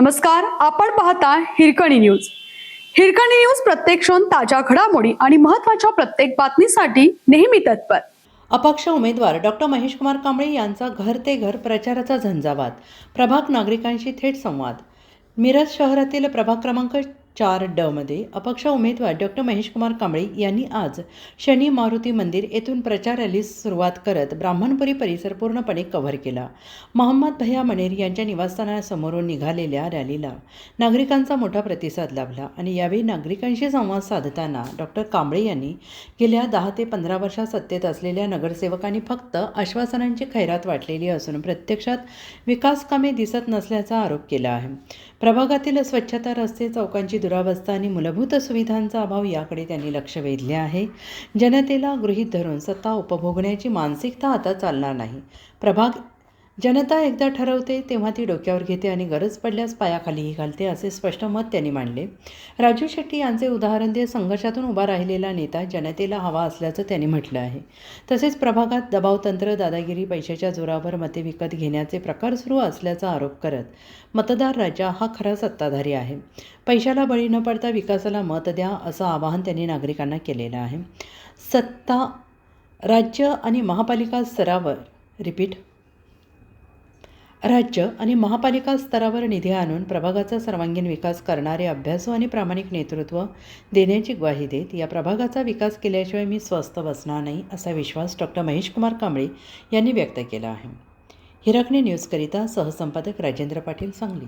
नमस्कार आपण पाहता हिरकणी न्यूज. हिरकणी न्यूज प्रत्येक क्षण ताज्या घडामोडी आणि महत्त्वाच्या प्रत्येक बातमीसाठी नेहमी तत्पर. अपक्ष उमेदवार डॉक्टर महेशकुमार कांबळे यांचा घर ते घर प्रचाराचा झंझावात. प्रभाग नागरिकांशी थेट संवाद. मिरज शहरातील प्रभाग क्रमांक चार ड मध्ये अपक्ष उमेदवार डॉक्टर महेशकुमार कांबळे यांनी आज शनी मारुती मंदिर येथून प्रचार रॅलीस सुरुवात करत ब्राह्मणपुरी परिसर पूर्णपणे कव्हर केला. मोहम्मद भैया मनेर यांच्या निवासस्थानासमोरून निघालेल्या रॅलीला नागरिकांचा मोठा प्रतिसाद लाभला आणि यावेळी नागरिकांशी संवाद साधताना डॉक्टर कांबळे यांनी गेल्या दहा ते पंधरा वर्षात सत्तेत असलेल्या नगरसेवकांनी फक्त आश्वासनांची खैरात वाटलेली असून प्रत्यक्षात विकास कामे दिसत नसल्याचा आरोप केला आहे. प्रभागातील स्वच्छता रस्ते चौकांची दुरावस्था आणि मूलभूत सुविधांचा अभाव याकडे त्यांनी लक्ष वेधले आहे. जनतेला गृहीत धरून सत्ता उपभोगण्याची मानसिकता आता चालणार नाही. प्रभाग जनता एकदा ठरवते तेव्हा ती डोक्यावर घेते आणि गरज पडल्यास पायाखालीही घालते असे स्पष्ट मत त्यांनी मांडले. राजू शेट्टी यांचे उदाहरण देत संघर्षातून उभा राहिलेला नेता जनतेला हवा असल्याचं त्यांनी म्हटलं आहे. तसेच प्रभागात दबावतंत्र दादागिरी पैशाच्या जोरावर मते विकत घेण्याचे प्रकार सुरू असल्याचा आरोप करत मतदार राजा हा खरा सत्ताधारी आहे. पैशाला बळी न पडता विकासाला मत द्या असं आवाहन त्यांनी नागरिकांना केलेलं आहे. सत्ता राज्य आणि महापालिका स्तरावर रिपीट राज्य आणि महापालिका स्तरावर निधी आणून प्रभागाचा सर्वांगीण विकास करणारे अभ्यासू आणि प्रामाणिक नेतृत्व देण्याची ग्वाही देत या प्रभागाचा विकास केल्याशिवाय मी स्वस्थ बसणार नाही असा विश्वास डॉक्टर महेशकुमार कांबळे यांनी व्यक्त केला आहे. हिरकणे न्यूजकरिता सहसंपादक राजेंद्र पाटील सांगली.